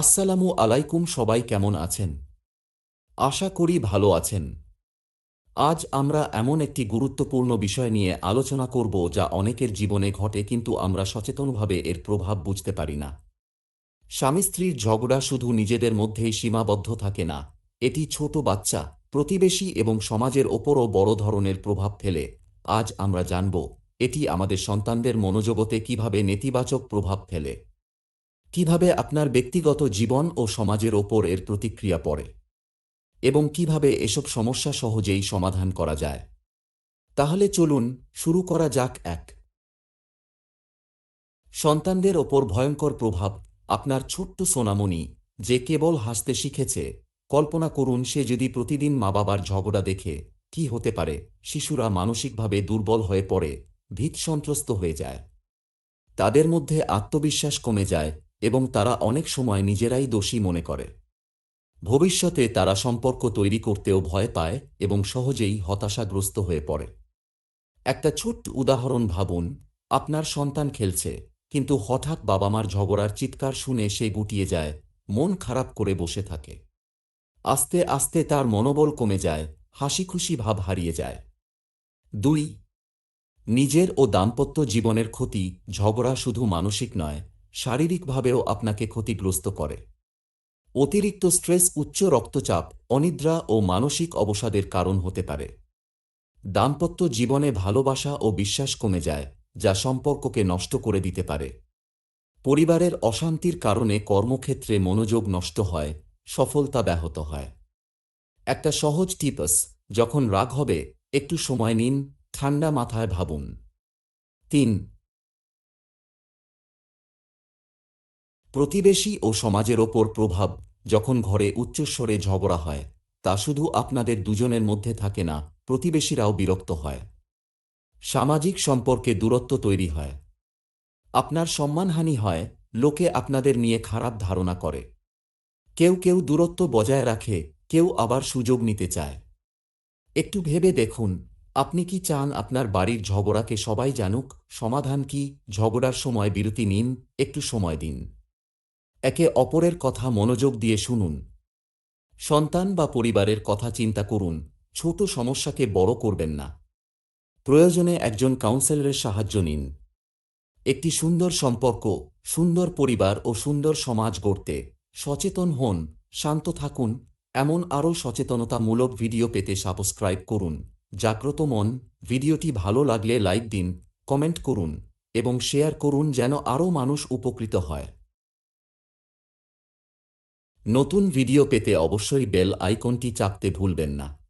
আসসালামু আলাইকুম, সবাই কেমন আছেন? আশা করি ভালো আছেন। আজ আমরা এমন একটি গুরুত্বপূর্ণ বিষয় নিয়ে আলোচনা করব যা অনেকের জীবনে ঘটে কিন্তু আমরা সচেতনভাবে এর প্রভাব বুঝতে পারি না। স্বামী স্ত্রীর ঝগড়া শুধু নিজেদের মধ্যেই সীমাবদ্ধ থাকে না, এটি ছোট বাচ্চা, প্রতিবেশী এবং সমাজের ওপরও বড় ধরনের প্রভাব ফেলে। আজ আমরা জানব, এটি আমাদের সন্তানদের মনোজগতে কীভাবে নেতিবাচক প্রভাব ফেলে। কীভাবে আপনার ব্যক্তিগত জীবন ও সমাজের ওপর এর প্রতিক্রিয়া পড়ে? এবং কীভাবে এসব সমস্যা সহজেই সমাধান করা যায়? তাহলে চলুন শুরু করা যাক এক। সন্তানদের ওপর ভয়ঙ্কর প্রভাব আপনার ছোট্ট সোনামণি যে কেবল হাসতে শিখেছে, কল্পনা করুন সে যদি প্রতিদিন মা বাবার ঝগড়া দেখে কি হতে পারে, শিশুরা মানসিকভাবে দুর্বল হয়ে পড়ে, ভীত সন্ত্রস্ত হয়ে যায়। তাদের মধ্যে আত্মবিশ্বাস কমে যায় এবং তারা অনেক সময় নিজেরাই দোষী মনে করে। ভবিষ্যতে তারা সম্পর্ক তৈরি করতেও ভয় পায় এবং সহজেই হতাশাগ্রস্ত হয়ে পড়ে। একটা ছোট্ট উদাহরণ ভাবুন, আপনার সন্তান খেলছে, কিন্তু হঠাৎ বাবা মার ঝগড়ার চিৎকার শুনে সে গুটিয়ে যায়, মন খারাপ করে বসে থাকে। আস্তে আস্তে তার মনোবল কমে যায় হাসি খুশি ভাব হারিয়ে যায়। দুই, নিজের ও দাম্পত্য জীবনের ক্ষতি, ঝগড়া শুধু মানসিক নয় শারীরিকভাবেও আপনাকে ক্ষতিগ্রস্ত করে। অতিরিক্ত স্ট্রেস, উচ্চ রক্তচাপ, অনিদ্রা ও মানসিক অবসাদের কারণ হতে পারে। দাম্পত্য জীবনে ভালোবাসা ও বিশ্বাস কমে যায়, যা সম্পর্ককে নষ্ট করে দিতে পারে। পরিবারের অশান্তির কারণে কর্মক্ষেত্রে মনোযোগ নষ্ট হয়, সফলতা ব্যাহত হয়। একটা সহজ টিপস, যখন রাগ হবে, একটু সময় নিন, ঠান্ডা মাথায় ভাবুন। তিন প্রতিবেশী ও সমাজের ওপর প্রভাব যখন ঘরে উচ্চস্বরে ঝগড়া হয়, তা শুধু আপনাদের দুজনের মধ্যে থাকে না, প্রতিবেশীরাও বিরক্ত হয়। সামাজিক সম্পর্কে দূরত্ব তৈরি হয়। আপনার সম্মানহানি হয়, লোকে আপনাদের নিয়ে খারাপ ধারণা করে। কেউ কেউ দূরত্ব বজায় রাখে, কেউ আবার সুযোগ নিতে চায়। একটু ভেবে দেখুন, আপনি কি চান আপনার বাড়ির ঝগড়াকে সবাই জানুক, সমাধান কি, ঝগড়ার সময় বিরতি নিন, একটু সময় দিন। একে অপরের কথা মনোযোগ দিয়ে শুনুন। সন্তান বা পরিবারের কথা চিন্তা করুন, ছোট সমস্যাকে বড় করবেন না। প্রয়োজনে একজন কাউন্সেলরের সাহায্য নিন। একটি সুন্দর সম্পর্ক, সুন্দর পরিবার ও সুন্দর সমাজ গড়তে সচেতন হন, শান্ত থাকুন, এমন আরও সচেতনতামূলক ভিডিও পেতে সাবস্ক্রাইব করুন। জাগ্রত মন, ভিডিওটি ভালো লাগলে লাইক দিন, কমেন্ট করুন এবং শেয়ার করুন যেন আরও মানুষ উপকৃত হয়। নতুন ভিডিও পেতে অবশ্যই বেল আইকনটি চাপতে ভুলবেন না।